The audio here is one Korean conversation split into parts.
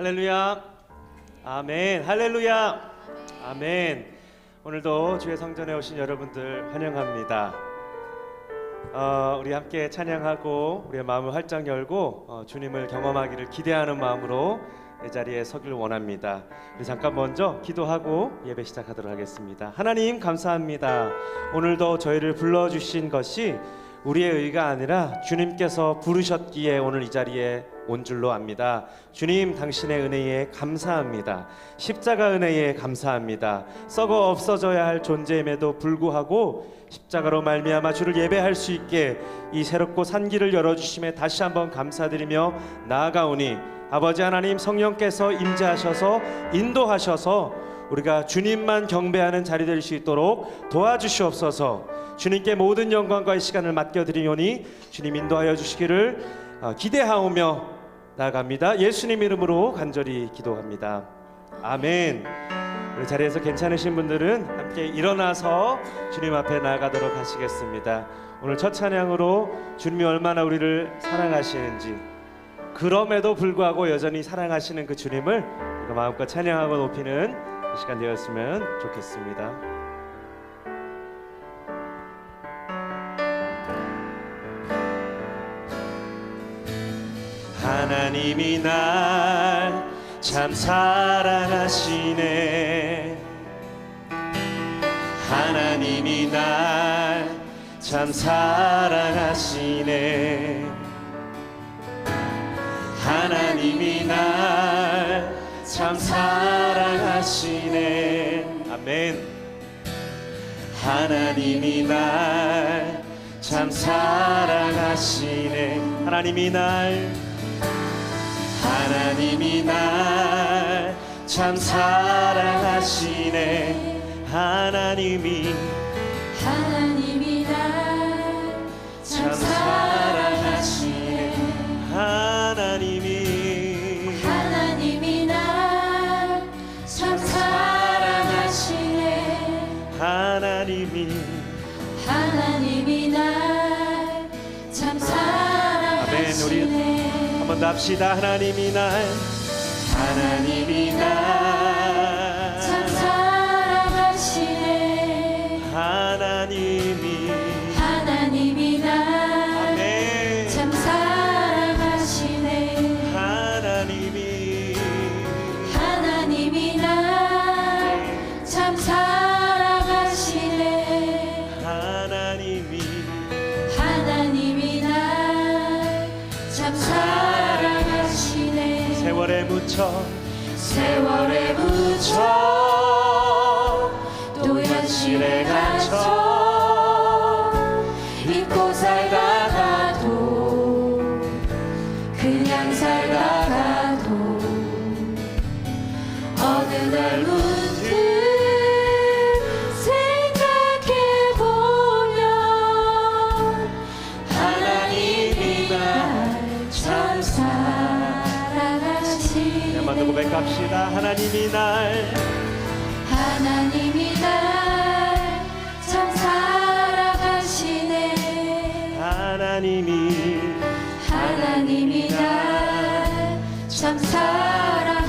할렐루야. 아멘. 할렐루야. 아멘. 오늘도 주의 성전에 오신 여러분들 환영합니다. 어, 우리 함께 찬양하고 우리의 마음을 활짝 열고 어, 주님을 경험하기를 기대하는 마음으로 이 자리에 서길 원합니다. 우리 잠깐 먼저 기도하고 예배 시작하도록 하겠습니다. 하나님 감사합니다. 오늘도 저희를 불러 주신 것이 우리의 의가 아니라 주님께서 부르셨기에 오늘 이 자리에 온 줄로 압니다. 주님 당신의 은혜에 감사합니다. 십자가 은혜에 감사합니다. 썩어 없어져야 할 존재임에도 불구하고 십자가로 말미암아 주를 예배할 수 있게 이 새롭고 산 길을 열어 주심에 다시 한번 감사드리며 나아가오니 아버지 하나님 성령께서 임재하셔서 인도하셔서 우리가 주님만 경배하는 자리 될 수 있도록 도와주시옵소서. 주님께 모든 영광과 이 시간을 맡겨 드리오니 주님 인도하여 주시기를 어, 기대하오며 나아갑니다. 예수님 이름으로 간절히 기도합니다. 아멘. 우리 자리에서 괜찮으신 분들은 함께 일어나서 주님 앞에 나아가도록 하시겠습니다. 오늘 첫 찬양으로 주님이 얼마나 우리를 사랑하시는지 그럼에도 불구하고 여전히 사랑하시는 그 주님을 마음껏 찬양하고 높이는 이 시간 되었으면 좋겠습니다. 하나님이 날 참 사랑하시네. 하나님이 날 참 사랑하시네. 하나님이 날 참 사랑하시네. 아멘. 하나님이 날 참 사랑하시네. 하나님이 날 하나님이 날 참 사랑하시네. 하나님이 하나님이 날 참 사랑하시네 사랑하시네 한번 더 합시다. 하나님이 날. 하나님이 참날 세월에 묻 고백합시다. 하나님이 날 하나님이 날 참 사랑하시네. 하나님이 하나님이 날 참 사랑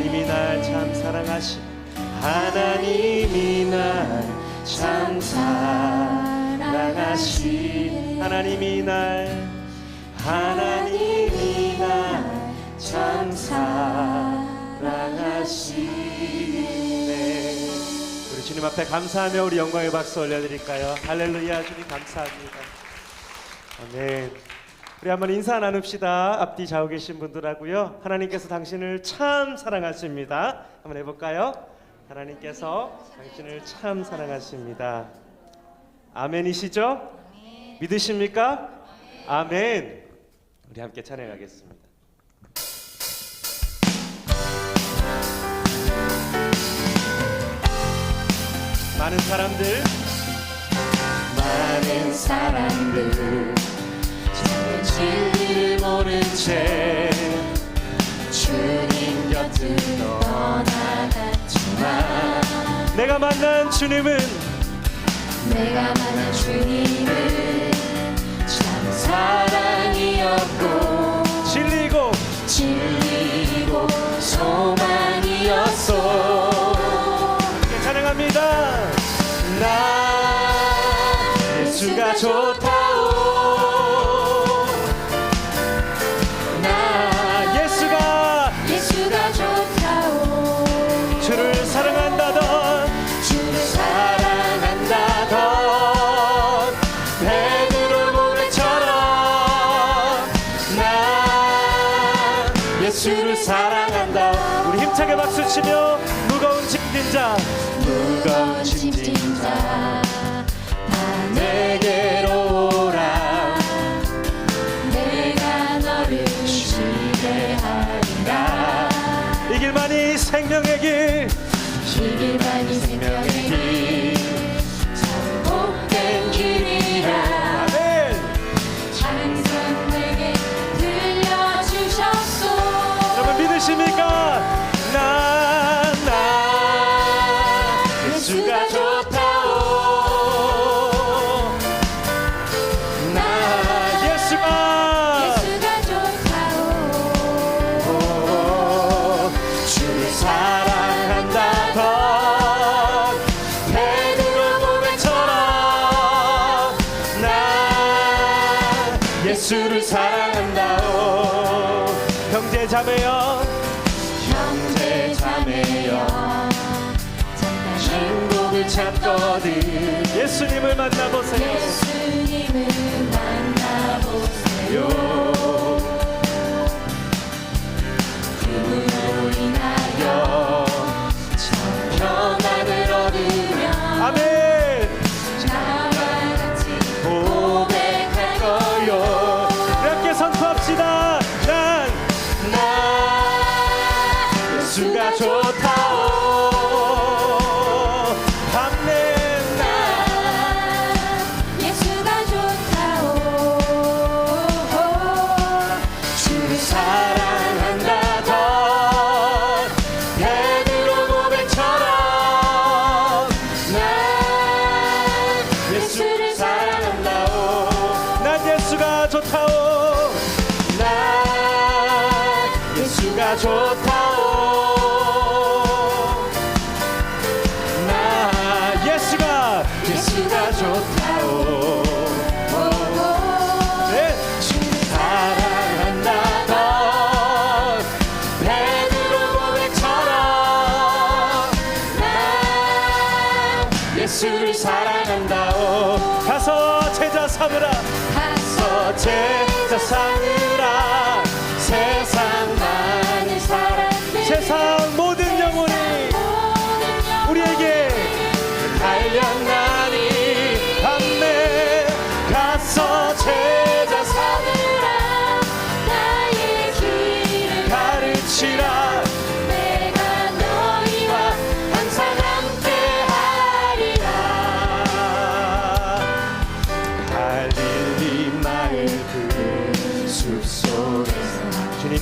하나님이 날 참 사랑하시 하나님이 날 참 사랑하시 하나님이 날 하나님이 날 참 사랑하시네. 우리 주님 앞에 감사하며 우리 영광의 박수 올려드릴까요? 할렐루야. 주님 감사합니다. 아멘. 우리 한번 인사 나눕시다. 앞뒤 좌우 계신 분들하고요. 하나님께서 당신을 참 사랑하십니다. 한번 해볼까요? 하나님께서 당신을 참 사랑하십니다. 아멘이시죠? 믿으십니까? 아멘. 우리 함께 찬양하겠습니다. 많은 사람들, 많은 사람들 모른 채 주님 곁을 떠나갔지만 내가 만난 주님은 내가 만난 주님은 참 사랑이었고 진리고 진리고 소망이었어 찬양합니다. 나 예수가 좋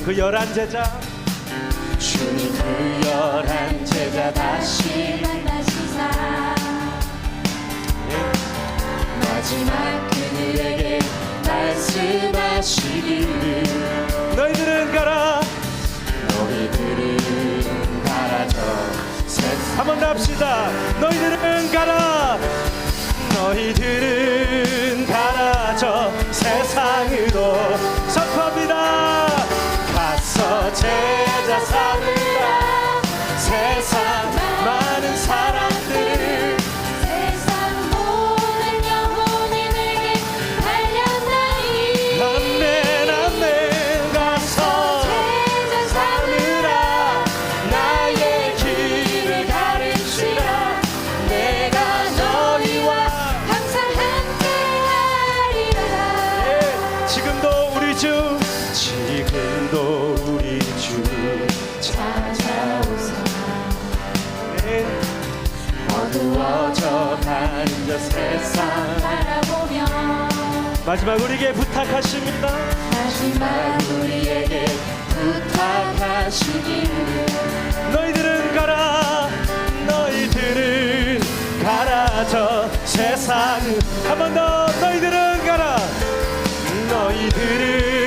그 열한 제자. 주님 그 열한 제자 다시 만나시사. 네. 예. 마지막 그들에게 말씀하시기를 너희들은 가라. 너희들은 가라죠 한번 합시다. 너희들은 가라. 너희들은 가라. 저 세상으로 마지막 우리에게 부탁하십니다. 마지막 우리에게 부탁하시기를 너희들은 가라 너희들은 가라 저 세상 한 번 더 너희들은 가라 너희들은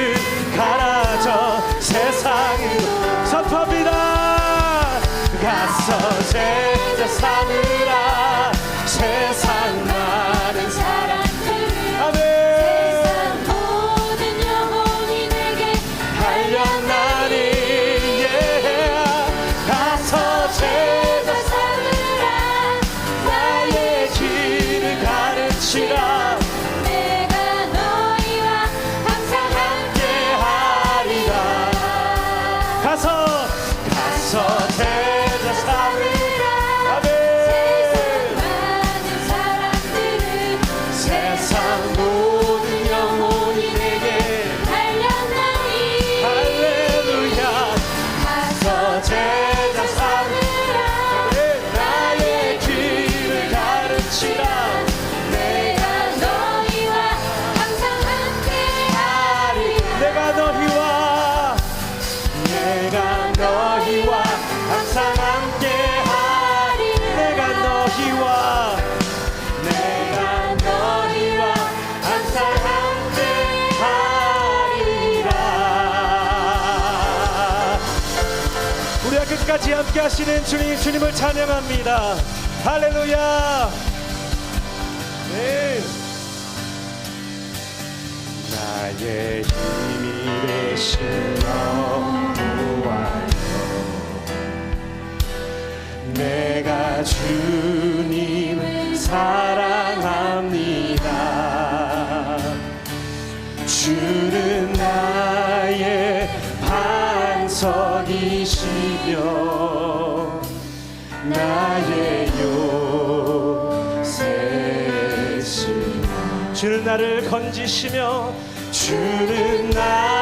함께 하시는 주님, 주님을 찬양합니다. 할렐루야! 네. 나의 힘이 되신 여호와여 내가 주님 사랑합니다 주는 나의 반석이시며 나를 건지시며 주는 나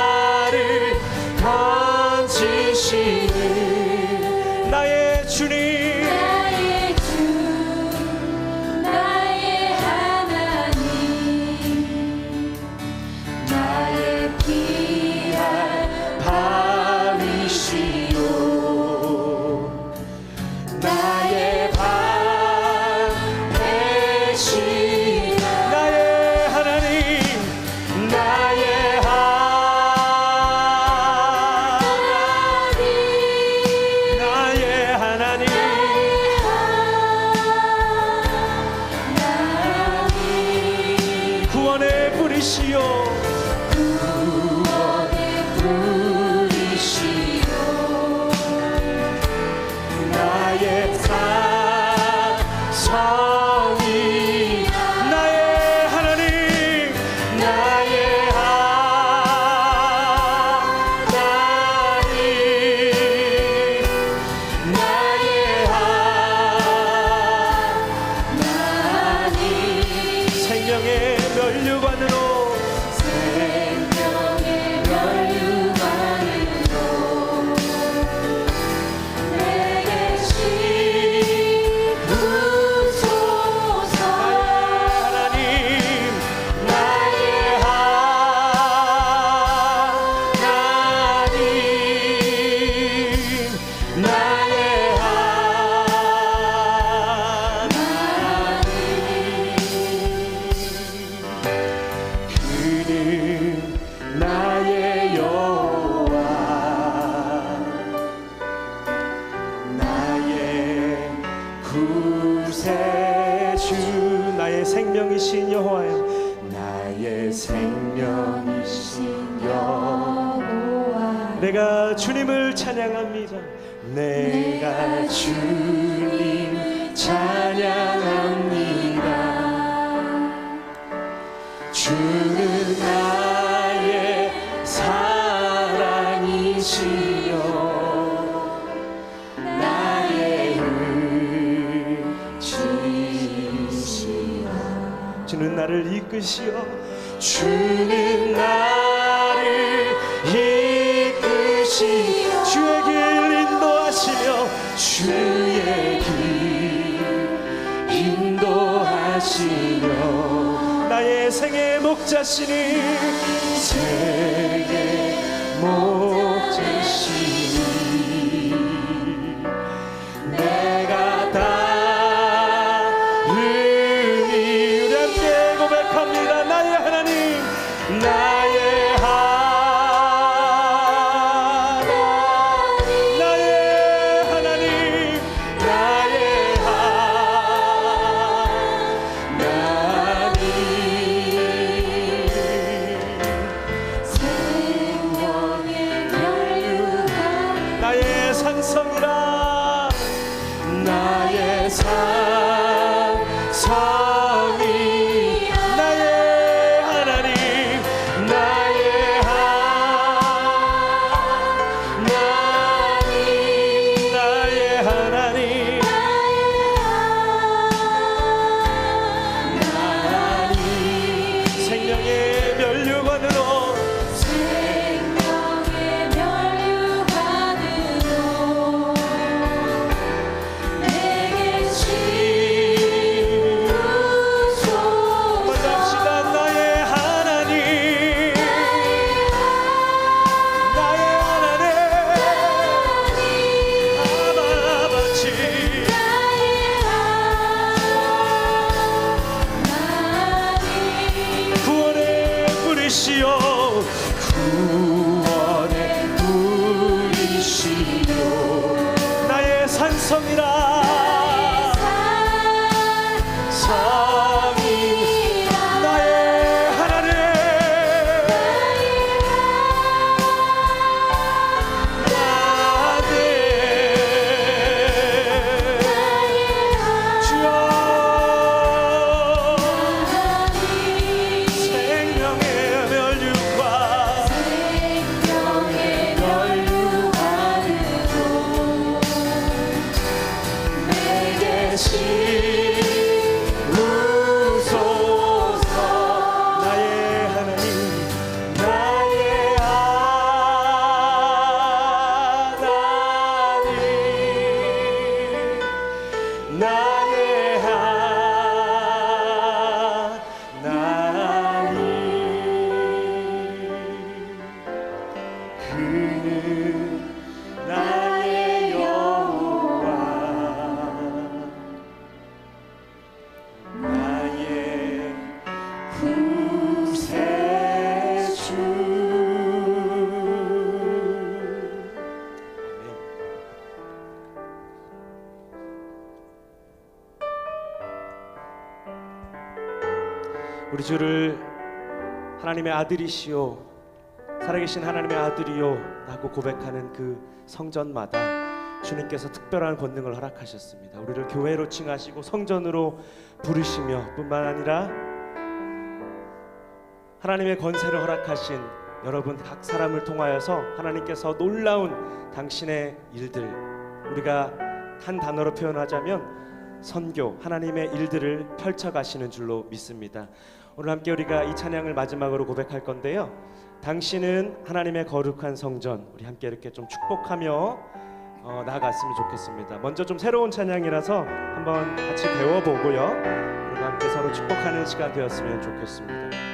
생의 목자시니 생의 목자 산성 우리 주를 하나님의 아들이시오 살아계신 하나님의 아들이요 라고 고백하는 그 성전마다 주님께서 특별한 권능을 허락하셨습니다. 우리를 교회로 칭하시고 성전으로 부르시며 뿐만 아니라 하나님의 권세를 허락하신 여러분 각 사람을 통하여서 하나님께서 놀라운 당신의 일들 우리가 한 단어로 표현하자면 선교 하나님의 일들을 펼쳐 가시는 줄로 믿습니다. 오늘 함께 우리가 이 찬양을 마지막으로 고백할 건데요. 당신은 하나님의 거룩한 성전 우리 함께 이렇게 좀 축복하며 어, 나아갔으면 좋겠습니다. 먼저 좀 새로운 찬양이라서 한번 같이 배워보고요. 우리가 함께 서로 축복하는 시간 되었으면 좋겠습니다.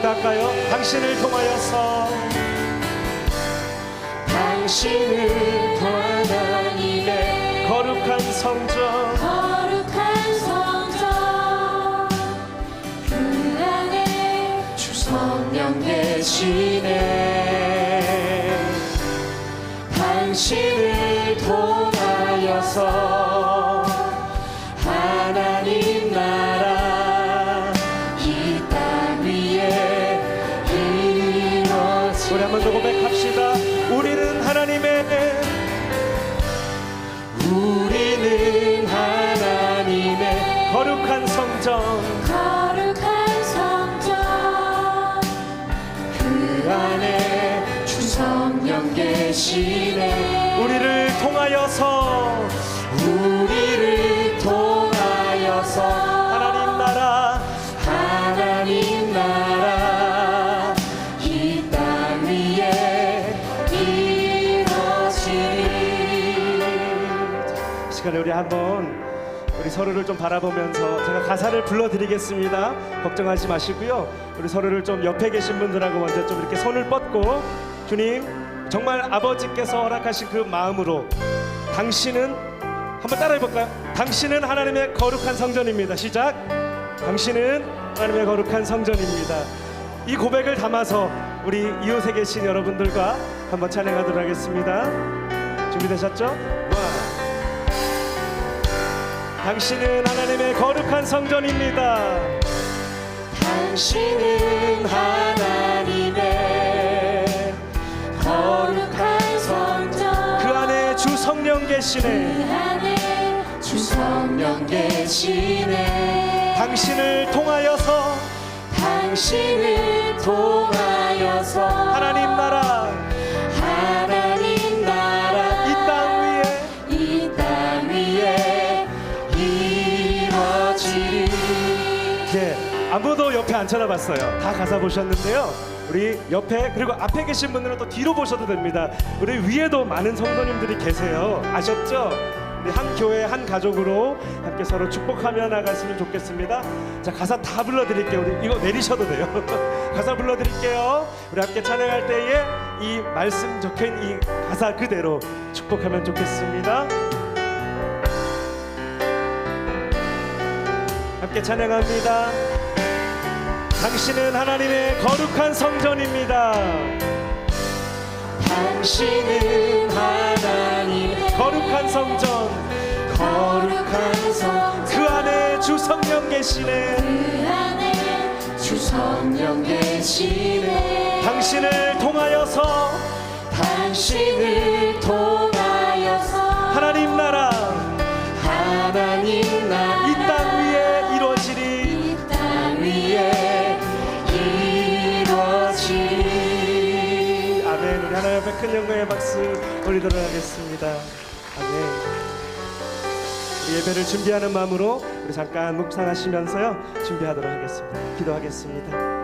할까요? 당신을 통하여서. 당신을 하나님의 거룩한 성전. 거룩한 성전. 그 안에 주 성령 계시네 당신을 통하여서 계시네 우리를 통하여서 우리를 통하여서 하나님 나라 하나님 나라 이 땅 위에 이루어지리 이 시간에 우리 한번 우리 서로를 좀 바라보면서 제가 가사를 불러드리겠습니다. 걱정하지 마시고요. 우리 서로를 좀 옆에 계신 분들하고 먼저 좀 이렇게 손을 뻗고 주님 정말 아버지께서 허락하신 그 마음으로 당신은 한번 따라해 볼까요? 당신은 하나님의 거룩한 성전입니다. 시작. 당신은 하나님의 거룩한 성전입니다. 이 고백을 담아서 우리 이웃에 계신 여러분들과 한번 찬양하도록 하겠습니다. 준비되셨죠? 와. 당신은 하나님의 거룩한 성전입니다. 당신은 하나 성령 계시네. 주 성령 계시네 당신을 통하여서. 당신을 통하여서. 하나님 나라 아무도 옆에 안 쳐다봤어요. 다 가사 보셨는데요. 우리 옆에 그리고 앞에 계신 분들은 또 뒤로 보셔도 됩니다. 우리 위에도 많은 성도님들이 계세요. 아셨죠? 우리 한 교회 한 가족으로 함께 서로 축복하며 나갔으면 좋겠습니다. 자 가사 다 불러드릴게요. 우리 이거 내리셔도 돼요. 가사 불러드릴게요. 우리 함께 찬양할 때에 이 말씀 적혀있는 이 가사 그대로 축복하면 좋겠습니다. 함께 찬양합니다. 당신은 하나님의 거룩한 성전입니다. 당신은 하나님의 거룩한 성전, 거룩한 성전 그 안에 주 성령 계시네. 그 안에 주 성령 계시네 당신을 통하여서 당신을 영광의 박수 올리도록 하겠습니다. 아멘. 예배를 준비하는 마음으로 우리 잠깐 묵상하시면서요 준비하도록 하겠습니다. 기도하겠습니다.